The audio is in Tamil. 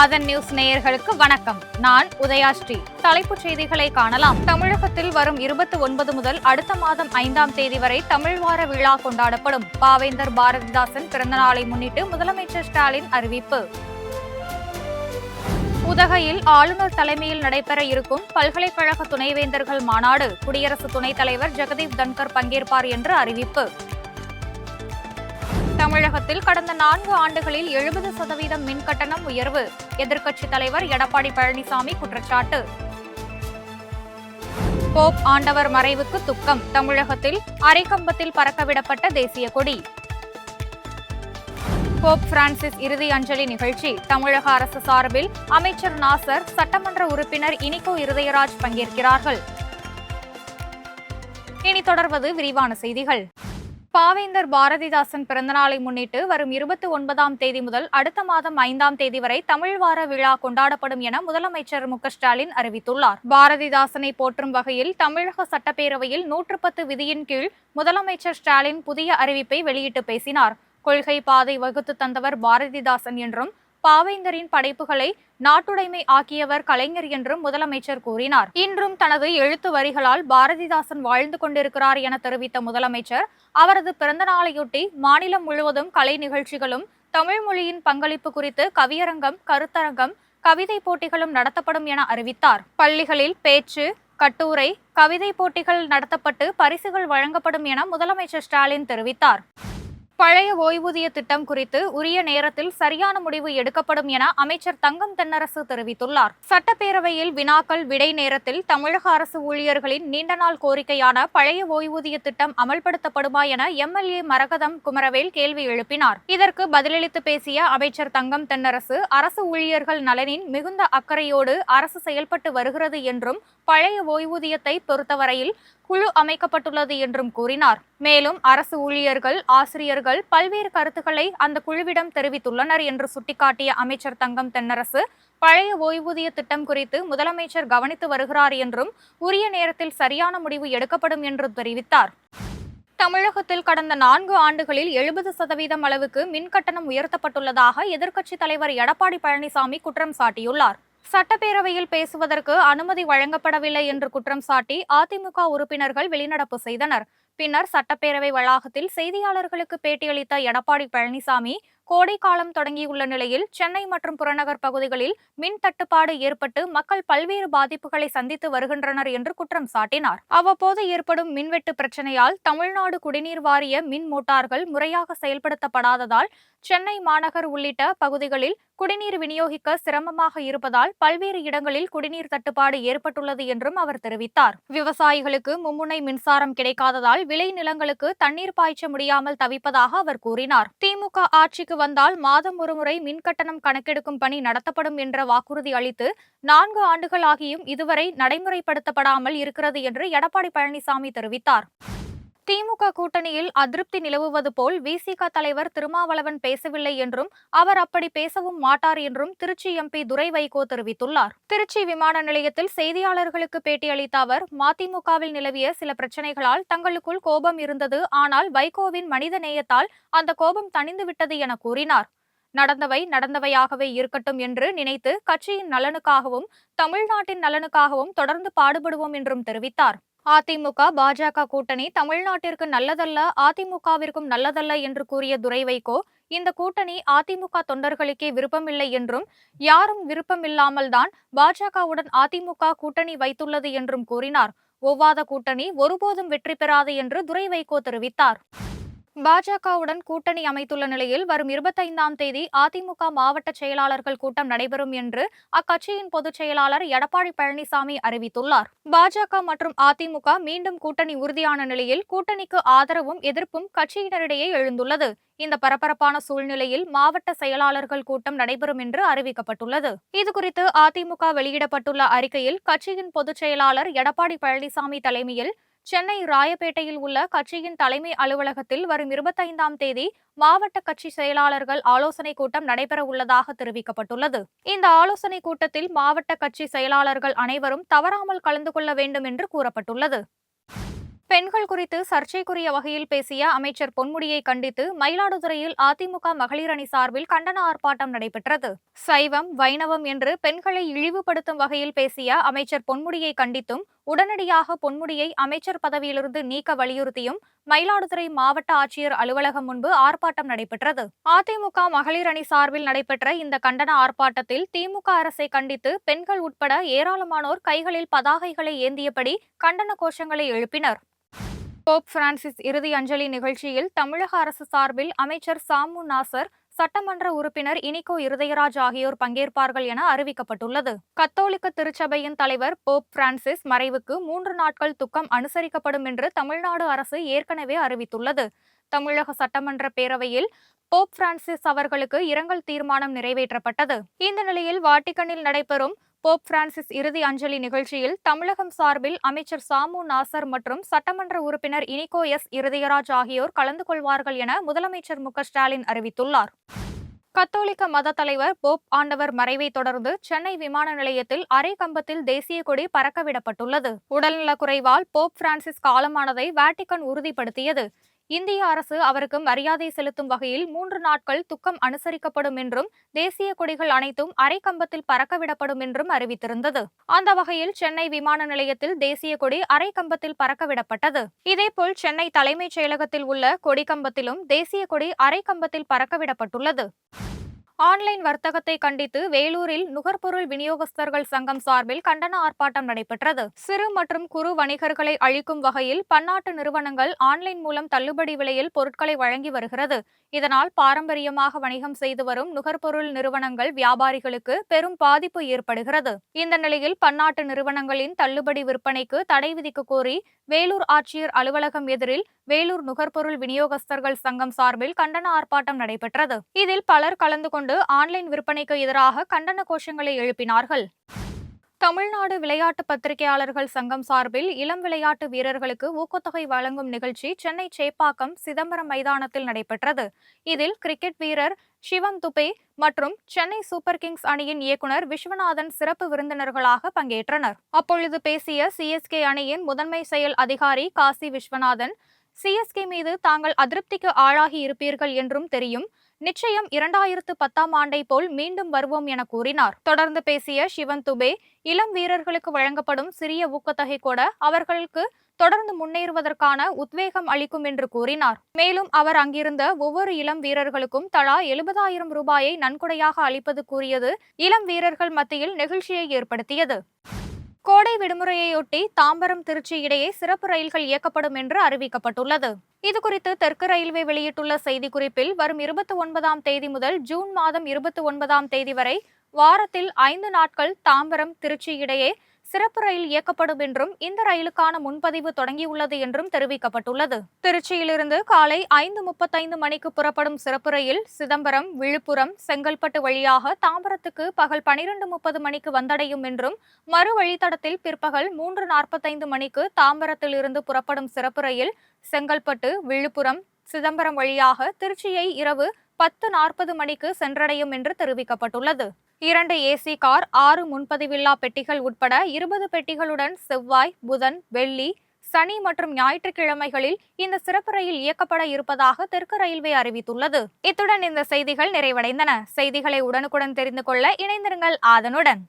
ஆதன் நியூஸ் நேயர்களுக்கு வணக்கம். நான் உதயாஸ்ரீ தலைப்புச் செய்திகளை காணலாம். தமிழகத்தில் வரும் இருபத்தி ஒன்பது முதல் அடுத்த மாதம் ஐந்தாம் தேதி வரை தமிழ் வார விழா கொண்டாடப்படும். பாவேந்தர் பாரதிதாசன் பிறந்தநாளை முன்னிட்டு முதலமைச்சர் ஸ்டாலின் அறிவிப்பு. உதகையில் ஆளுநர் தலைமையில் நடைபெற இருக்கும் பல்கலைக்கழக துணைவேந்தர்கள் மாநாடு. குடியரசு துணைத் தலைவர் ஜெகதீப் தன்கர் பங்கேற்பார் என்று அறிவிப்பு. தமிழகத்தில் கடந்த நான்கு ஆண்டுகளில் எழுபது சதவீதம் மின் கட்டணம் உயர்வு. எதிர்க்கட்சித் தலைவர் எடப்பாடி பழனிசாமி குற்றச்சாட்டு. போப் ஆண்டவர் மறைவுக்கு துக்கம். தமிழகத்தில் அரைக்கம்பத்தில் பறக்கவிடப்பட்ட தேசிய கொடி. போப் பிரான்சிஸ் இறுதி அஞ்சலி நிகழ்ச்சி. தமிழக அரசு சார்பில் அமைச்சர் நாசர் சட்டமன்ற உறுப்பினர் இனிகோ இருதயராஜ் பங்கேற்கிறார்கள். இனி தொடர்வது விரிவான செய்திகள். பாவேந்தர் பாரதிதாசன் பிறந்தநாளை முன்னிட்டு வரும் இருபத்தி ஒன்பதாம் தேதி முதல் அடுத்த மாதம் ஐந்தாம் தேதி வரை தமிழ் வார விழா கொண்டாடப்படும் என முதலமைச்சர் மு ஸ்டாலின் அறிவித்துள்ளார். பாரதிதாசனை போற்றும் வகையில் தமிழக சட்டப்பேரவையில் நூற்று பத்து விதியின் கீழ் முதலமைச்சர் ஸ்டாலின் புதிய அறிவிப்பை வெளியிட்டு பேசினார். கொள்கை பாதை வகுத்து தந்தவர் பாரதிதாசன் என்றும் பாவேந்தரின் படைப்புகளை நாட்டுடைமை ஆக்கியவர் கலைஞர் என்றும் முதலமைச்சர் கூறினார். இன்றும் தனது எழுத்து வரிகளால் பாரதிதாசன் வாழ்ந்து கொண்டிருக்கிறார் என தெரிவித்த முதலமைச்சர் அவரது பிறந்த நாளையொட்டி மாநிலம் முழுவதும் கலை நிகழ்ச்சிகளும் தமிழ் மொழியின் பங்களிப்பு குறித்து கவியரங்கம் கருத்தரங்கம் கவிதை போட்டிகளும் நடத்தப்படும் என அறிவித்தார். பள்ளிகளில் பேச்சு கட்டுரை கவிதை போட்டிகள் நடத்தப்பட்டு பரிசுகள் வழங்கப்படும் என முதலமைச்சர் ஸ்டாலின் தெரிவித்தார். பழைய ஓய்வூதிய திட்டம் குறித்து உரிய நேரத்தில் சரியான முடிவு எடுக்கப்படும் என அமைச்சர் தங்கம் தென்னரசு தெரிவித்துள்ளார். சட்டப்பேரவையில் வினாக்கள் விடை நேரத்தில் தமிழக அரசு ஊழியர்களின் நீண்ட நாள் கோரிக்கையான பழைய ஓய்வூதிய திட்டம் அமல்படுத்தப்படுமா என எம்எல்ஏ மரகதம் குமரவேல் கேள்வி எழுப்பினார். இதற்கு பதிலளித்து பேசிய அமைச்சர் தங்கம் தென்னரசு அரசு ஊழியர்கள் நலனின் மிகுந்த அக்கறையோடு அரசு செயல்பட்டு வருகிறது என்றும் பழைய ஓய்வூதியத்தை பொறுத்தவரையில் குழு அமைக்கப்பட்டுள்ளது என்றும் கூறினார். மேலும் அரசு ஊழியர்கள் ஆசிரியர்கள் பல்வேறு கருத்துக்களை அந்த குழுவிடம் தெரிவித்துள்ளனர் என்று சுட்டிக்காட்டிய அமைச்சர் தங்கம் தென்னரசு பழைய ஓய்வூதிய திட்டம் குறித்து முதலமைச்சர் கவனித்து வருகிறார் என்றும் உரிய நேரத்தில் சரியான முடிவு எடுக்கப்படும் என்றும் தெரிவித்தார். தமிழகத்தில் கடந்த நான்கு ஆண்டுகளில் எழுபது சதவீதம் அளவுக்கு மின் கட்டணம் உயர்த்தப்பட்டுள்ளதாக எதிர்க்கட்சித் தலைவர் எடப்பாடி பழனிசாமி குற்றம் சாட்டியுள்ளார். சட்டப்பேரவையில் பேசுவதற்கு அனுமதி வழங்கப்படவில்லை என்று குற்றம் சாட்டி அதிமுக உறுப்பினர்கள் வெளிநடப்பு செய்தனர். பின்னர் சட்டப்பேரவை வளாகத்தில் செய்தியாளர்களுக்கு பேட்டியளித்த எடப்பாடி பழனிசாமி கோடை காலம் தொடங்கியுள்ள நிலையில் சென்னை மற்றும் புறநகர் பகுதிகளில் மின் தட்டுப்பாடு ஏற்பட்டு மக்கள் பல்வேறு பாதிப்புகளை சந்தித்து வருகின்றனர் என்று குற்றம் சாட்டினார். அவ்வப்போது ஏற்படும் மின்வெட்டு பிரச்சனையால் தமிழ்நாடு குடிநீர் வாரிய மின் மோட்டார்கள் முறையாக செயல்படுத்தப்படாததால் சென்னை மாநகர் உள்ளிட்ட பகுதிகளில் குடிநீர் விநியோகிக்க சிரமமாக இருப்பதால் பல்வேறு இடங்களில் குடிநீர் தட்டுப்பாடு ஏற்பட்டுள்ளது என்றும் அவர் தெரிவித்தார். விவசாயிகளுக்கு மும்முனை மின்சாரம் கிடைக்காததால் விளை நிலங்களுக்கு தண்ணீர் பாய்ச்ச முடியாமல் தவிப்பதாக அவர் கூறினார். திமுக ஆட்சிக்கு வந்தால் மாதம் ஒருமுறை மின் கட்டணம் கணக்கெடுக்கும் பணி நடத்தப்படும் என்ற வாக்குறுதி அளித்து நான்கு ஆண்டுகள் ஆகியும் இதுவரை நடைமுறைப்படுத்தப்படாமல் இருக்கிறது என்று எடப்பாடி பழனிசாமி தெரிவித்தார். திமுக கூட்டணியில் அதிருப்தி நிலவுவது போல் விசிக தலைவர் திருமாவளவன் பேசவில்லை என்றும் அவர் அப்படி பேசவும் மாட்டார் என்றும் திருச்சி எம்பி துரை வைகோ தெரிவித்துள்ளார். திருச்சி விமான நிலையத்தில் செய்தியாளர்களுக்கு பேட்டியளித்த அவர் மதிமுகவில் நிலவிய சில பிரச்சனைகளால் தங்களுக்குள் கோபம் இருந்தது. ஆனால் வைகோவின் மனித நேயத்தால் அந்த கோபம் தணிந்து விட்டது என கூறினார். நடந்தவை நடந்தவையாகவே இருக்கட்டும் என்று நினைத்து கட்சியின் நலனுக்காகவும் தமிழ்நாட்டின் நலனுக்காகவும் தொடர்ந்து பாடுபடுவோம் என்றும் தெரிவித்தார். அதிமுக பாஜக கூட்டணி தமிழ்நாட்டிற்கு நல்லதல்ல அதிமுகவிற்கும் நல்லதல்ல என்று கூறிய துரை வைகோ இந்த கூட்டணி அதிமுக தொண்டர்களுக்கே விருப்பமில்லை என்றும் யாரும் விருப்பமில்லாமல் தான் பாஜகவுடன் அதிமுக கூட்டணி வைத்துள்ளது என்றும் கூறினார். ஒவ்வாத கூட்டணி ஒருபோதும் வெற்றி பெறாது என்று துரை வைகோ தெரிவித்தார். பாஜகவுடன் கூட்டணி அமைத்துள்ள நிலையில் வரும் இருபத்தைந்தாம் தேதி அதிமுக மாவட்ட செயலாளர்கள் கூட்டம் நடைபெறும் என்று அக்கட்சியின் பொதுச் செயலாளர் எடப்பாடி பழனிசாமி அறிவித்துள்ளார். பாஜக மற்றும் அதிமுக மீண்டும் கூட்டணி உறுதியான நிலையில் கூட்டணிக்கு ஆதரவும் எதிர்ப்பும் கட்சியினரிடையே எழுந்துள்ளது. இந்த பரபரப்பான சூழ்நிலையில் மாவட்ட செயலாளர்கள் கூட்டம் நடைபெறும் என்று அறிவிக்கப்பட்டுள்ளது. இதுகுறித்து அதிமுக வெளியிடப்பட்டுள்ள அறிக்கையில் கட்சியின் பொதுச் செயலாளர் எடப்பாடி பழனிசாமி தலைமையில் சென்னை ராயப்பேட்டையில் உள்ள கட்சியின் தலைமை அலுவலகத்தில் வரும் இருபத்தைந்தாம் தேதி மாவட்ட கட்சி செயலாளர்கள் ஆலோசனை கூட்டம் நடைபெற உள்ளதாக தெரிவிக்கப்பட்டுள்ளது. இந்த ஆலோசனை கூட்டத்தில் மாவட்ட கட்சி செயலாளர்கள் அனைவரும் தவறாமல் கலந்து கொள்ள வேண்டும் என்று கூறப்பட்டுள்ளது. பெண்கள் குறித்து சர்ச்சைக்குரிய வகையில் பேசிய அமைச்சர் பொன்முடியை கண்டித்து மயிலாடுதுறையில் அதிமுக மகளிர் அணி சார்பில் கண்டன ஆர்ப்பாட்டம் நடைபெற்றது. சைவம் வைணவம் என்று பெண்களை இழிவுபடுத்தும் வகையில் பேசிய அமைச்சர் பொன்முடியை கண்டித்தும் உடனடியாக பொன்முடியை அமைச்சர் பதவியிலிருந்து நீக்க வலியுறுத்தியும் மயிலாடுதுறை மாவட்ட ஆட்சியர் அலுவலகம் முன்பு ஆர்ப்பாட்டம் நடைபெற்றது. அதிமுக மகளிர் அணி சார்பில் நடைபெற்ற இந்த கண்டன ஆர்ப்பாட்டத்தில் திமுக அரசை கண்டித்து பெண்கள் உட்பட ஏராளமானோர் கைகளில் பதாகைகளை ஏந்தியபடி கண்டன கோஷங்களை எழுப்பினர். போப் பிரான்சிஸ் இறுதி அஞ்சலி நிகழ்ச்சியில் தமிழக அரசு சார்பில் அமைச்சர் சாமு நாசர் சட்டமன்ற உறுப்பினர் இனிகோ இருதயராஜ் ஆகியோர் பங்கேற்பார்கள் என அறிவிக்கப்பட்டுள்ளது. கத்தோலிக்க திருச்சபையின் தலைவர் போப் பிரான்சிஸ் மறைவுக்கு மூன்று நாட்கள் துக்கம் அனுசரிக்கப்படும் என்று தமிழ்நாடு அரசு ஏற்கனவே அறிவித்துள்ளது. தமிழக சட்டமன்ற பேரவையில் போப் பிரான்சிஸ் அவர்களுக்கு இரங்கல் தீர்மானம் நிறைவேற்றப்பட்டது. இந்த நிலையில் வாட்டிகனில் நடைபெறும் போப் பிரான்சிஸ் இறுதி அஞ்சலி நிகழ்ச்சியில் தமிழகம் சார்பில் அமைச்சர் சாமு நாசர் மற்றும் சட்டமன்ற உறுப்பினர் இனிகோ எஸ் இருதயராஜ் ஆகியோர் கலந்து கொள்வார்கள் என முதலமைச்சர் மு ஸ்டாலின் அறிவித்துள்ளார். கத்தோலிக்க மத தலைவர் போப் ஆண்டவர் மறைவை தொடர்ந்து சென்னை விமான நிலையத்தில் அரை கம்பத்தில் தேசிய கொடி பறக்கவிடப்பட்டுள்ளது. உடல்நலக்குறைவால் போப் பிரான்சிஸ் காலமானதை வாட்டிகன் உறுதிப்படுத்தியது. இந்திய அரசு அவருக்கு மரியாதை செலுத்தும் வகையில் மூன்று நாட்கள் துக்கம் அனுசரிக்கப்படும் என்றும் தேசிய கொடிகள் அனைத்தும் அரை கம்பத்தில் பறக்கவிடப்படும் என்றும் அறிவித்திருந்தது. அந்த வகையில் சென்னை விமான நிலையத்தில் தேசிய கொடி அரை கம்பத்தில் பறக்கவிடப்பட்டது இதேபோல் சென்னை தலைமைச் செயலகத்தில் உள்ள கொடி கம்பத்திலும் தேசிய கொடி அரை கம்பத்தில் பறக்கவிடப்பட்டுள்ளது ஆன்லைன் வர்த்தகத்தை கண்டித்து வேலூரில் நுகர்பொருள் விநியோகஸ்தர்கள் சங்கம் சார்பில் கண்டன ஆர்ப்பாட்டம் நடைபெற்றது. சிறு மற்றும் குறு வணிகர்களை அழிக்கும் வகையில் பன்னாட்டு நிறுவனங்கள் ஆன்லைன் மூலம் தள்ளுபடி விலையில் பொருட்களை வழங்கி வருகிறது. இதனால் பாரம்பரியமாக வணிகம் செய்து வரும் நுகர்பொருள் நிறுவனங்கள் வியாபாரிகளுக்கு பெரும் பாதிப்பு ஏற்படுகிறது. இந்த நிலையில் பன்னாட்டு நிறுவனங்களின் தள்ளுபடி விற்பனைக்கு தடை விதிக்க கோரி வேலூர் ஆட்சியர் அலுவலகம் எதிரில் வேலூர் நுகர்பொருள் விநியோகஸ்தர்கள் சங்கம் சார்பில் கண்டன ஆர்ப்பாட்டம் நடைபெற்றது. இதில் பலர் கலந்து கொண்டு ஆன்லைன் விற்பனைக்கு எதிராக கண்டன கோஷங்களை எழுப்பினார்கள். தமிழ்நாடு விளையாட்டு பத்திரிகையாளர்கள் சங்கம் சார்பில் இளம் விளையாட்டு வீரர்களுக்கு ஊக்கத்தொகை வழங்கும் நிகழ்ச்சி சென்னை சேப்பாக்கம் சிதம்பரம் மைதானத்தில் நடைபெற்றது. இதில் கிரிக்கெட் வீரர் சிவம் துபே மற்றும் சென்னை சூப்பர் கிங்ஸ் அணியின் இயக்குனர் விஸ்வநாதன் சிறப்பு விருந்தினர்களாக பங்கேற்றனர். அப்பொழுது பேசிய சிஎஸ்கே அணியின் முதன்மை செயல் அதிகாரி காசி விஸ்வநாதன் சிஎஸ்கே மீது தாங்கள் அதிருப்திக்கு ஆளாகி இருப்பீர்கள் என்றும் தெரியும். நிச்சயம் இரண்டாயிரத்து பத்தாம் ஆண்டை போல் மீண்டும் வருவோம் என கூறினார். தொடர்ந்து பேசிய சிவன் துபே இளம் வீரர்களுக்கு வழங்கப்படும் சிறிய ஊக்கத்தொகை கூட அவர்களுக்கு தொடர்ந்து முன்னேறுவதற்கான உத்வேகம் அளிக்கும் என்று கூறினார். மேலும் அவர் அங்கிருந்த ஒவ்வொரு இளம் வீரர்களுக்கும் தலா எழுபதாயிரம் ரூபாயை நன்கொடையாக அளிப்பது கூறியது இளம் வீரர்கள் மத்தியில் நெகிழ்ச்சியை ஏற்படுத்தியது. கோடை விடுமுறையொட்டி தாம்பரம் திருச்சி இடையே சிறப்பு ரயில்கள் இயக்கப்படும் என்று அறிவிக்கப்பட்டுள்ளது. இதுகுறித்து தெற்கு ரயில்வே வெளியிட்டுள்ள செய்திக்குறிப்பில் வரும் இருபத்தி ஒன்பதாம் தேதி முதல் ஜூன் மாதம் இருபத்தி ஒன்பதாம் தேதி வரை வாரத்தில் ஐந்து நாட்கள் தாம்பரம் திருச்சி இடையே சிறப்பு ரயில் இயக்கப்படும் என்றும் இந்த ரயிலுக்கான முன்பதிவு தொடங்கியுள்ளது என்றும் தெரிவிக்கப்பட்டுள்ளது. திருச்சியிலிருந்து காலை ஐந்து முப்பத்தைந்து மணிக்கு புறப்படும் சிறப்பு ரயில் சிதம்பரம் விழுப்புரம் செங்கல்பட்டு வழியாக தாம்பரத்துக்கு பகல் பனிரெண்டு முப்பது மணிக்கு வந்தடையும் என்றும் மறு வழித்தடத்தில் பிற்பகல் மூன்று நாற்பத்தைந்து மணிக்கு தாம்பரத்திலிருந்து புறப்படும் சிறப்பு ரயில் செங்கல்பட்டு விழுப்புரம் சிதம்பரம் வழியாக திருச்சியை இரவு பத்து நாற்பது மணிக்கு சென்றடையும் என்று தெரிவிக்கப்பட்டுள்ளது. இரண்டு ஏசி கார் ஆறு முன்பதிவில்லா பெட்டிகள் உட்பட இருபது பெட்டிகளுடன் செவ்வாய் புதன் வெள்ளி சனி மற்றும் ஞாயிற்றுக்கிழமைகளில் இந்த சிறப்பு ரயில் இயக்கப்பட இருப்பதாக தெற்கு ரயில்வே அறிவித்துள்ளது. இத்துடன் இந்த செய்திகள் நிறைவடைந்தன. செய்திகளை உடனுக்குடன் தெரிந்து கொள்ள இணைந்திருங்கள். ஆதனுடன்.